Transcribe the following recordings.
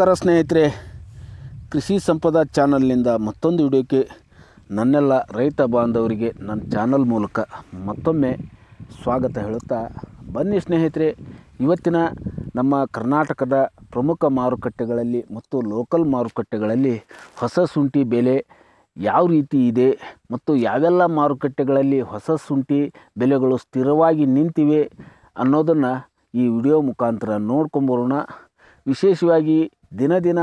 ನಮಸ್ಕಾರ ಸ್ನೇಹಿತರೆ. ಕೃಷಿ ಸಂಪದ ಚಾನಲ್ನಿಂದ ಮತ್ತೊಂದು ವಿಡಿಯೋಕ್ಕೆ ನನ್ನೆಲ್ಲ ರೈತ ಬಾಂಧವರಿಗೆ ನನ್ನ ಚಾನಲ್ ಮೂಲಕ ಮತ್ತೊಮ್ಮೆ ಸ್ವಾಗತ ಹೇಳುತ್ತಾ ಬನ್ನಿ ಸ್ನೇಹಿತರೆ. ಇವತ್ತಿನ ನಮ್ಮ ಕರ್ನಾಟಕದ ಪ್ರಮುಖ ಮಾರುಕಟ್ಟೆಗಳಲ್ಲಿ ಮತ್ತು ಲೋಕಲ್ ಮಾರುಕಟ್ಟೆಗಳಲ್ಲಿ ಹೊಸ ಶುಂಠಿ ಬೆಲೆ ಯಾವ ರೀತಿ ಇದೆ ಮತ್ತು ಯಾವೆಲ್ಲ ಮಾರುಕಟ್ಟೆಗಳಲ್ಲಿ ಹೊಸ ಶುಂಠಿ ಬೆಲೆಗಳು ಸ್ಥಿರವಾಗಿ ನಿಂತಿವೆ ಅನ್ನೋದನ್ನು ಈ ವಿಡಿಯೋ ಮುಖಾಂತರ ನೋಡ್ಕೊಂಬರೋಣ. ವಿಶೇಷವಾಗಿ ದಿನ ದಿನ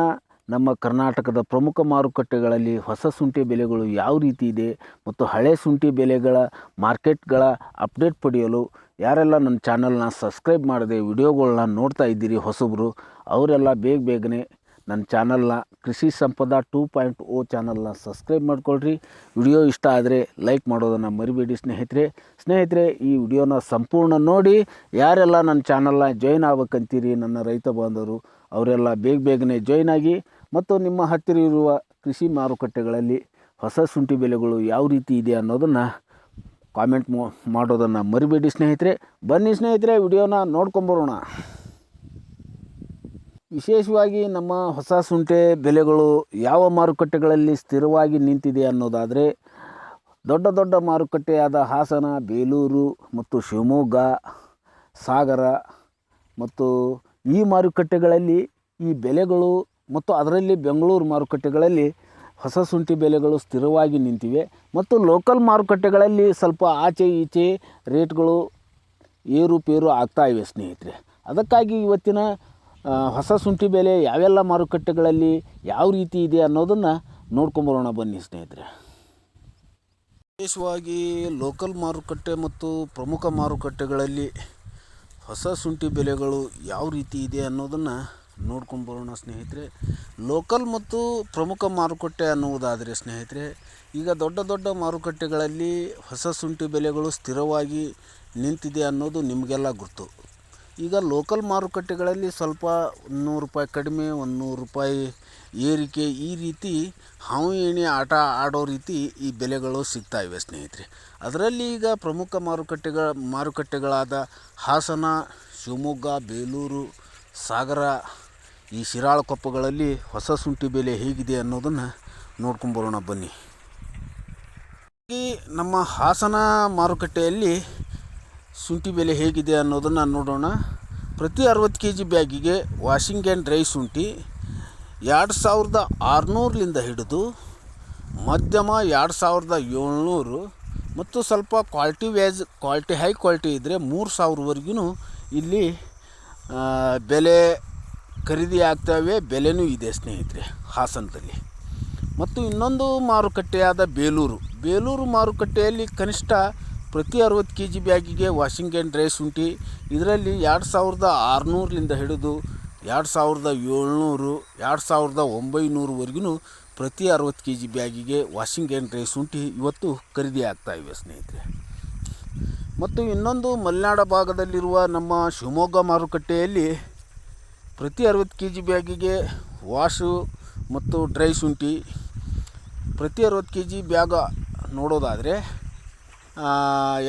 ನಮ್ಮ ಕರ್ನಾಟಕದ ಪ್ರಮುಖ ಮಾರುಕಟ್ಟೆಗಳಲ್ಲಿ ಹೊಸ ಶುಂಠಿ ಬೆಲೆಗಳು ಯಾವ ರೀತಿ ಇದೆ ಮತ್ತು ಹಳೆ ಶುಂಠಿ ಬೆಲೆಗಳ ಮಾರ್ಕೆಟ್ಗಳ ಅಪ್ಡೇಟ್ ಪಡೆಯಲು ಯಾರೆಲ್ಲ ನನ್ನ ಚಾನಲ್ನ ಸಬ್ಸ್ಕ್ರೈಬ್ ಮಾಡದೆ ವಿಡಿಯೋಗಳನ್ನ ನೋಡ್ತಾ ಇದ್ದೀರಿ ಹೊಸಬರು, ಅವರೆಲ್ಲ ಬೇಗ ಬೇಗನೆ ನನ್ನ ಚಾನಲ್ನ ಕೃಷಿ ಸಂಪದ ಟೂ ಪಾಯಿಂಟ್ ಓ ಚಾನಲ್ನ ಸಬ್ಸ್ಕ್ರೈಬ್ ಮಾಡ್ಕೊಳ್ರಿ. ವಿಡಿಯೋ ಇಷ್ಟ ಆದರೆ ಲೈಕ್ ಮಾಡೋದನ್ನು ಮರಿಬೇಡಿ ಸ್ನೇಹಿತರೆ. ಸ್ನೇಹಿತರೆ, ಈ ವಿಡಿಯೋನ ಸಂಪೂರ್ಣ ನೋಡಿ. ಯಾರೆಲ್ಲ ನನ್ನ ಚಾನಲ್ನ ಜಾಯ್ನ್ ಆಗ್ಬೇಕಂತೀರಿ ನನ್ನ ರೈತ ಬಾಂಧವರು, ಅವರೆಲ್ಲ ಬೇಗ ಬೇಗನೆ ಜಾಯ್ನ್ ಆಗಿ ಮತ್ತು ನಿಮ್ಮ ಹತ್ತಿರ ಇರುವ ಕೃಷಿ ಮಾರುಕಟ್ಟೆಗಳಲ್ಲಿ ಹೊಸ ಶುಂಠಿ ಬೆಲೆಗಳು ಯಾವ ರೀತಿ ಇದೆ ಅನ್ನೋದನ್ನು ಕಾಮೆಂಟ್ ಮಾಡೋದನ್ನು ಮರಿಬೇಡಿ ಸ್ನೇಹಿತರೆ. ಬನ್ನಿ ಸ್ನೇಹಿತರೆ, ವಿಡಿಯೋನ ನೋಡ್ಕೊಂಬರೋಣ ವಿಶೇಷವಾಗಿ ನಮ್ಮ ಹೊಸ ಶುಂಠಿ ಬೆಲೆಗಳು ಯಾವ ಮಾರುಕಟ್ಟೆಗಳಲ್ಲಿ ಸ್ಥಿರವಾಗಿ ನಿಂತಿದೆ ಅನ್ನೋದಾದರೆ, ದೊಡ್ಡ ದೊಡ್ಡ ಮಾರುಕಟ್ಟೆಯಾದ ಹಾಸನ, ಬೇಲೂರು ಮತ್ತು ಶಿವಮೊಗ್ಗ, ಸಾಗರ ಮತ್ತು ಈ ಮಾರುಕಟ್ಟೆಗಳಲ್ಲಿ ಈ ಬೆಲೆಗಳು ಮತ್ತು ಅದರಲ್ಲಿ ಬೆಂಗಳೂರು ಮಾರುಕಟ್ಟೆಗಳಲ್ಲಿ ಹೊಸ ಶುಂಠಿ ಬೆಲೆಗಳು ಸ್ಥಿರವಾಗಿ ನಿಂತಿವೆ. ಮತ್ತು ಲೋಕಲ್ ಮಾರುಕಟ್ಟೆಗಳಲ್ಲಿ ಸ್ವಲ್ಪ ಆಚೆ ಈಚೆ ರೇಟ್ಗಳು ಏರುಪೇರು ಆಗ್ತಾ ಇವೆ ಸ್ನೇಹಿತರೆ. ಅದಕ್ಕಾಗಿ ಇವತ್ತಿನ ಹೊಸ ಶುಂಠಿ ಬೆಲೆ ಯಾವೆಲ್ಲ ಮಾರುಕಟ್ಟೆಗಳಲ್ಲಿ ಯಾವ ರೀತಿ ಇದೆ ಅನ್ನೋದನ್ನು ನೋಡ್ಕೊಂಬರೋಣ ಬನ್ನಿ ಸ್ನೇಹಿತರೆ. ವಿಶೇಷವಾಗಿ ಲೋಕಲ್ ಮಾರುಕಟ್ಟೆ ಮತ್ತು ಪ್ರಮುಖ ಮಾರುಕಟ್ಟೆಗಳಲ್ಲಿ ಹೊಸ ಶುಂಠಿ ಬೆಲೆಗಳು ಯಾವ ರೀತಿ ಇದೆ ಅನ್ನೋದನ್ನು ನೋಡ್ಕೊಂಬರೋಣ ಸ್ನೇಹಿತರೆ. ಲೋಕಲ್ ಮತ್ತು ಪ್ರಮುಖ ಮಾರುಕಟ್ಟೆ ಅನ್ನುವುದಾದರೆ ಸ್ನೇಹಿತರೆ, ಈಗ ದೊಡ್ಡ ದೊಡ್ಡ ಮಾರುಕಟ್ಟೆಗಳಲ್ಲಿ ಹೊಸ ಶುಂಠಿ ಬೆಲೆಗಳು ಸ್ಥಿರವಾಗಿ ನಿಂತಿದೆ ಅನ್ನೋದು ನಿಮಗೆಲ್ಲ ಗೊತ್ತು. ಈಗ ಲೋಕಲ್ ಮಾರುಕಟ್ಟೆಗಳಲ್ಲಿ ಸ್ವಲ್ಪ ನೂರು ರೂಪಾಯಿ ಕಡಿಮೆ, ಒಂದು ನೂರು ರೂಪಾಯಿ ಏರಿಕೆ, ಈ ರೀತಿ ಹಾವು, ಏಣಿ, ಆಟ ಆಡೋ ರೀತಿ ಈ ಬೆಲೆಗಳು ಸಿಗ್ತಾ ಇವೆ ಸ್ನೇಹಿತರೆ. ಅದರಲ್ಲಿ ಈಗ ಪ್ರಮುಖ ಮಾರುಕಟ್ಟೆಗಳ, ಮಾರುಕಟ್ಟೆಗಳಾದ ಹಾಸನ, ಶಿವಮೊಗ್ಗ, ಬೇಲೂರು, ಸಾಗರ, ಈ ಶಿರಾಳಕೊಪ್ಪಗಳಲ್ಲಿ ಹೊಸ ಶುಂಠಿ ಬೆಲೆ ಹೇಗಿದೆ ಅನ್ನೋದನ್ನು ನೋಡ್ಕೊಂಬರೋಣ ಬನ್ನಿ. ಈ ನಮ್ಮ ಹಾಸನ ಮಾರುಕಟ್ಟೆಯಲ್ಲಿ ಶುಂಠಿ ಬೆಲೆ ಹೇಗಿದೆ ಅನ್ನೋದನ್ನು ನೋಡೋಣ. ಪ್ರತಿ ಅರವತ್ತು ಕೆ ಜಿ ಬ್ಯಾಗಿಗೆ ವಾಷಿಂಗ್ ಆ್ಯಂಡ್ ಡ್ರೈ ಶುಂಠಿ ಎರಡು ಸಾವಿರದ ಆರುನೂರಲಿಂದ ಹಿಡಿದು ಮಧ್ಯಮ ಎರಡು ಸಾವಿರದ ಏಳ್ನೂರು ಮತ್ತು ಸ್ವಲ್ಪ ಕ್ವಾಲಿಟಿ ವ್ಯಾಜ್, ಕ್ವಾಲಿಟಿ ಹೈ ಕ್ವಾಲಿಟಿ ಇದ್ದರೆ ಮೂರು ಸಾವಿರವರೆಗೂ ಇಲ್ಲಿ ಬೆಲೆ ಖರೀದಿ ಆಗ್ತವೆ, ಬೆಲೆನೂ ಇದೆ ಸ್ನೇಹಿತರೆ ಹಾಸನದಲ್ಲಿ. ಮತ್ತು ಇನ್ನೊಂದು ಮಾರುಕಟ್ಟೆಯಾದ ಬೇಲೂರು. ಬೇಲೂರು ಮಾರುಕಟ್ಟೆಯಲ್ಲಿ ಕನಿಷ್ಠ ಪ್ರತಿ ಅರವತ್ತು ಕೆ ಜಿ ಬ್ಯಾಗಿಗೆ ವಾಷಿಂಗ್ ಆ್ಯಂಡ್ ಡ್ರೈ ಶುಂಠಿ, ಇದರಲ್ಲಿ ಎರಡು ಸಾವಿರದ ಆರುನೂರಲಿಂದ ಹಿಡಿದು ಎರಡು ಸಾವಿರದ ಏಳ್ನೂರು, ಎರಡು ಸಾವಿರದ ಒಂಬೈನೂರವರೆಗೂ ಪ್ರತಿ ಅರವತ್ತು ಕೆ ಜಿ ಬ್ಯಾಗಿಗೆ ವಾಷಿಂಗ್ ಆ್ಯಂಡ್ ಡ್ರೈ ಶುಂಠಿ ಇವತ್ತು ಖರೀದಿ ಆಗ್ತಾ ಇವೆ ಸ್ನೇಹಿತರೆ. ಮತ್ತು ಇನ್ನೊಂದು ಮಲೆನಾಡ ಭಾಗದಲ್ಲಿರುವ ನಮ್ಮ ಶಿವಮೊಗ್ಗ ಮಾರುಕಟ್ಟೆಯಲ್ಲಿ ಪ್ರತಿ ಅರವತ್ತು ಕೆ ಜಿ ಬ್ಯಾಗಿಗೆ ವಾಶು ಮತ್ತು ಡ್ರೈ ಶುಂಠಿ, ಪ್ರತಿ ಅರವತ್ತು ಕೆ ಜಿ ಬ್ಯಾಗ ನೋಡೋದಾದರೆ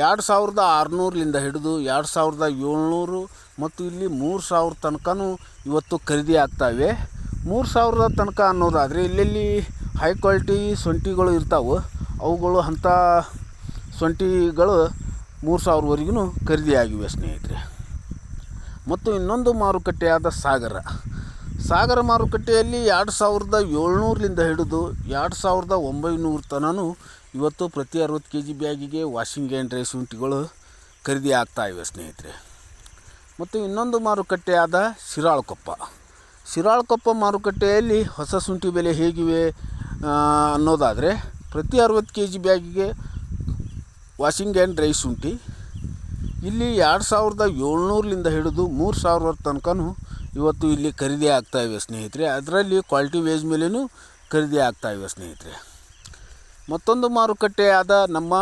ಎರಡು ಸಾವಿರದ ಆರುನೂರಲಿಂದ ಹಿಡಿದು ಎರಡು ಸಾವಿರದ ಏಳ್ನೂರು ಮತ್ತು ಇಲ್ಲಿ ಮೂರು ಸಾವಿರ ತನಕನೂ ಇವತ್ತು ಖರೀದಿ ಆಗ್ತಾಯಿವೆ ಮೂರು ಸಾವಿರದ ತನಕ ಅನ್ನೋದಾದರೆ ಇಲ್ಲೆಲ್ಲಿ ಹೈ ಕ್ವಾಲಿಟಿ ಸೊಂಟಿಗಳು ಇರ್ತಾವೆ. ಅವುಗಳು ಅಂಥ ಸೊಂಟಿಗಳು ಮೂರು ಸಾವಿರವರೆಗೂ ಖರೀದಿ ಆಗಿವೆ ಸ್ನೇಹಿತರೆ. ಮತ್ತು ಇನ್ನೊಂದು ಮಾರುಕಟ್ಟೆಯಾದ ಸಾಗರ. ಸಾಗರ ಮಾರುಕಟ್ಟೆಯಲ್ಲಿ ಎರಡು ಸಾವಿರದ ಏಳ್ನೂರಲಿಂದ ಹಿಡಿದು ಎರಡು ಸಾವಿರದ ಒಂಬೈನೂರು ತನೂ ಇವತ್ತು ಪ್ರತಿ ಅರವತ್ತು ಕೆ ಜಿ ಬ್ಯಾಗಿಗೆ ವಾಷಿಂಗ್ ಆ್ಯಂಡ್ ಡ್ರೈ ಶುಂಠಿಗಳು ಖರೀದಿ ಆಗ್ತಾ ಸ್ನೇಹಿತರೆ. ಮತ್ತು ಇನ್ನೊಂದು ಮಾರುಕಟ್ಟೆಯಾದ ಶಿರಾಳಕೊಪ್ಪ. ಶಿರಾಳಕೊಪ್ಪ ಮಾರುಕಟ್ಟೆಯಲ್ಲಿ ಹೊಸ ಶುಂಠಿ ಬೆಲೆ ಹೇಗಿವೆ ಅನ್ನೋದಾದರೆ ಪ್ರತಿ ಅರವತ್ತು ಕೆ ಜಿ ಬ್ಯಾಗಿಗೆ ವಾಷಿಂಗ್ ಆ್ಯಂಡ್ ಡ್ರೈ ಶುಂಠಿ ಇಲ್ಲಿ ಎರಡು ಸಾವಿರದ ಏಳ್ನೂರಲಿಂದ ಹಿಡಿದು ಮೂರು ಸಾವಿರ ತನಕನೂ ಇವತ್ತು ಇಲ್ಲಿ ಖರೀದಿ ಆಗ್ತಾಯಿವೆ ಸ್ನೇಹಿತರೆ. ಅದರಲ್ಲಿ ಕ್ವಾಲಿಟಿ ವೇಜ್ ಮೇಲೇನೂ ಖರೀದಿ ಆಗ್ತಾಯಿವೆ ಸ್ನೇಹಿತರೆ. ಮತ್ತೊಂದು ಮಾರುಕಟ್ಟೆಯಾದ ನಮ್ಮ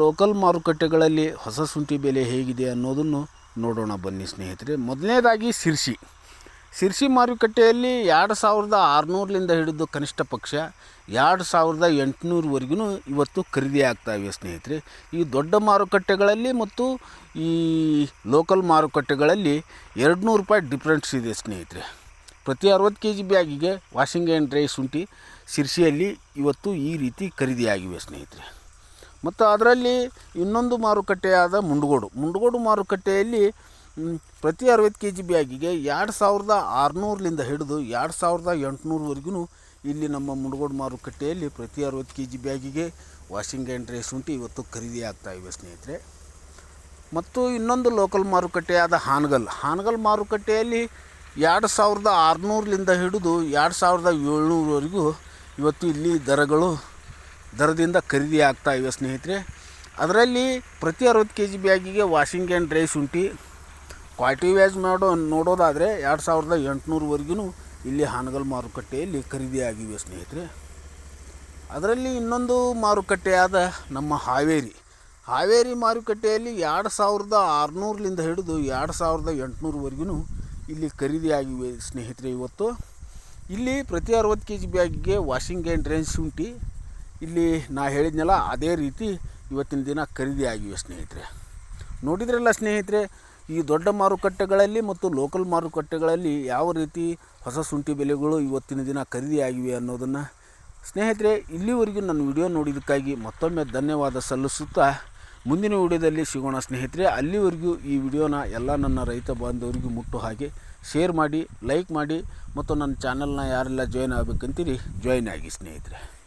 ಲೋಕಲ್ ಮಾರುಕಟ್ಟೆಗಳಲ್ಲಿ ಹೊಸ ಶುಂಠಿ ಬೆಲೆ ಹೇಗಿದೆ ಅನ್ನೋದನ್ನು ನೋಡೋಣ ಬನ್ನಿ ಸ್ನೇಹಿತರೆ. ಮೊದಲನೇದಾಗಿ ಶಿರ್ಸಿ ಸಿರ್ಸಿ ಮಾರುಕಟ್ಟೆಯಲ್ಲಿ ಎರಡು ಸಾವಿರದ ಆರುನೂರಲಿಂದ ಹಿಡಿದು ಕನಿಷ್ಠ ಪಕ್ಷ ಎರಡು ಸಾವಿರದ ಎಂಟುನೂರವರೆಗೂ ಇವತ್ತು ಖರೀದಿ ಆಗ್ತಾಯಿವೆ ಸ್ನೇಹಿತರೆ. ಈ ದೊಡ್ಡ ಮಾರುಕಟ್ಟೆಗಳಲ್ಲಿ ಮತ್ತು ಈ ಲೋಕಲ್ ಮಾರುಕಟ್ಟೆಗಳಲ್ಲಿ ಎರಡು ನೂರು ರೂಪಾಯಿ ಡಿಫ್ರೆನ್ಸ್ ಇದೆ ಸ್ನೇಹಿತರೆ. ಪ್ರತಿ ಅರವತ್ತು ಕೆ ಜಿ ಬ್ಯಾಗಿಗೆ ವಾಷಿಂಗ್ ಆ್ಯಂಡ್ ಡ್ರೈ ಶುಂಠಿ ಶಿರ್ಸಿಯಲ್ಲಿ ಇವತ್ತು ಈ ರೀತಿ ಖರೀದಿಯಾಗಿವೆ ಸ್ನೇಹಿತರೆ. ಮತ್ತು ಅದರಲ್ಲಿ ಇನ್ನೊಂದು ಮಾರುಕಟ್ಟೆಯಾದ ಮುಂಡಗೋಡು. ಮುಂಡಗೋಡು ಮಾರುಕಟ್ಟೆಯಲ್ಲಿ ಪ್ರತಿ ಅರವತ್ತು ಕೆ ಜಿ ಬ್ಯಾಗಿಗೆ ಎರಡು ಸಾವಿರದ ಆರುನೂರಲಿಂದ ಹಿಡಿದು ಎರಡು ಸಾವಿರದ ಎಂಟುನೂರವರೆಗೂ ಇಲ್ಲಿ ನಮ್ಮ ಮುಂಡಗೋಡು ಮಾರುಕಟ್ಟೆಯಲ್ಲಿ ಪ್ರತಿ ಅರವತ್ತು ಕೆ ಜಿ ಬ್ಯಾಗಿಗೆ ವಾಷಿಂಗ್ ಆ್ಯಂಡ್ ಡ್ರೈ ಶುಂಠಿ ಇವತ್ತು ಖರೀದಿ ಆಗ್ತಾ ಇವೆ ಸ್ನೇಹಿತರೆ. ಮತ್ತು ಇನ್ನೊಂದು ಲೋಕಲ್ ಮಾರುಕಟ್ಟೆಯಾದ ಹಾನಗಲ್. ಹಾನಗಲ್ ಮಾರುಕಟ್ಟೆಯಲ್ಲಿ ಎರಡು ಸಾವಿರದ ಆರುನೂರಲಿಂದ ಹಿಡಿದು ಎರಡು ಸಾವಿರದ ಏಳ್ನೂರವರೆಗೂ ಇವತ್ತು ಇಲ್ಲಿ ದರಗಳು, ದರದಿಂದ ಖರೀದಿ ಆಗ್ತಾ ಇವೆ ಸ್ನೇಹಿತರೆ. ಅದರಲ್ಲಿ ಪ್ರತಿ ಅರವತ್ತು ಕೆ ಜಿ ಬ್ಯಾಗಿಗೆ ವಾಷಿಂಗ್ ಆ್ಯಂಡ್ ಡ್ರೈ ಶುಂಠಿ, ಕ್ವಾಲಿಟಿ ವ್ಯಾಜ್ ಮಾಡೋ, ನೋಡೋದಾದರೆ ಎರಡು ಸಾವಿರದ ಎಂಟುನೂರವರೆಗೂ ಇಲ್ಲಿ ಹಾನಗಲ್ ಮಾರುಕಟ್ಟೆಯಲ್ಲಿ ಖರೀದಿಯಾಗಿವೆ ಸ್ನೇಹಿತರೆ. ಅದರಲ್ಲಿ ಇನ್ನೊಂದು ಮಾರುಕಟ್ಟೆಯಾದ ನಮ್ಮ ಹಾವೇರಿ. ಹಾವೇರಿ ಮಾರುಕಟ್ಟೆಯಲ್ಲಿ ಎರಡು ಸಾವಿರದ ಆರುನೂರಲಿಂದ ಹಿಡಿದು ಎರಡು ಸಾವಿರದ ಎಂಟುನೂರವರೆಗೂ ಇಲ್ಲಿ ಖರೀದಿ ಆಗಿವೆ ಸ್ನೇಹಿತರೆ ಇವತ್ತು. ಇಲ್ಲಿ ಪ್ರತಿ ಅರವತ್ತು ಕೆ ಜಿ ಬ್ಯಾಗ್ಗೆ ವಾಷಿಂಗ್ ಆ್ಯಂಡ್ ರೇಂಜ್ ಶುಂಠಿ ಇಲ್ಲಿ ನಾ ಹೇಳಿದ್ನಲ್ಲ, ಅದೇ ರೀತಿ ಇವತ್ತಿನ ದಿನ ಖರೀದಿ ಆಗಿವೆ ಸ್ನೇಹಿತರೆ. ನೋಡಿದ್ರಲ್ಲ ಸ್ನೇಹಿತರೆ, ಈ ದೊಡ್ಡ ಮಾರುಕಟ್ಟೆಗಳಲ್ಲಿ ಮತ್ತು ಲೋಕಲ್ ಮಾರುಕಟ್ಟೆಗಳಲ್ಲಿ ಯಾವ ರೀತಿ ಹೊಸ ಶುಂಠಿ ಬೆಲೆಗಳು ಇವತ್ತಿನ ದಿನ ಖರೀದಿ ಆಗಿವೆ ಅನ್ನೋದನ್ನು. ಸ್ನೇಹಿತರೆ, ಇಲ್ಲಿವರೆಗೂ ನನ್ನ ವಿಡಿಯೋ ನೋಡಿದ್ದಕ್ಕಾಗಿ ಮತ್ತೊಮ್ಮೆ ಧನ್ಯವಾದ ಸಲ್ಲಿಸುತ್ತಾ ಮುಂದಿನ ವಿಡಿಯೋದಲ್ಲಿ ಸಿಗೋಣ ಸ್ನೇಹಿತರೆ. ಅಲ್ಲಿವರೆಗೂ ಈ ವಿಡಿಯೋನ ಎಲ್ಲ ನನ್ನ ರೈತ ಬಾಂಧವರಿಗೂ ಮುಟ್ಟು ಹಾಗೆ ಶೇರ್ ಮಾಡಿ, ಲೈಕ್ ಮಾಡಿ ಮತ್ತು ನನ್ನ ಚಾನಲ್ನ ಯಾರೆಲ್ಲ ಜಾಯ್ನ್ ಆಗಬೇಕಂತೀರಿ, ಜಾಯ್ನ್ ಆಗಿ ಸ್ನೇಹಿತರೆ.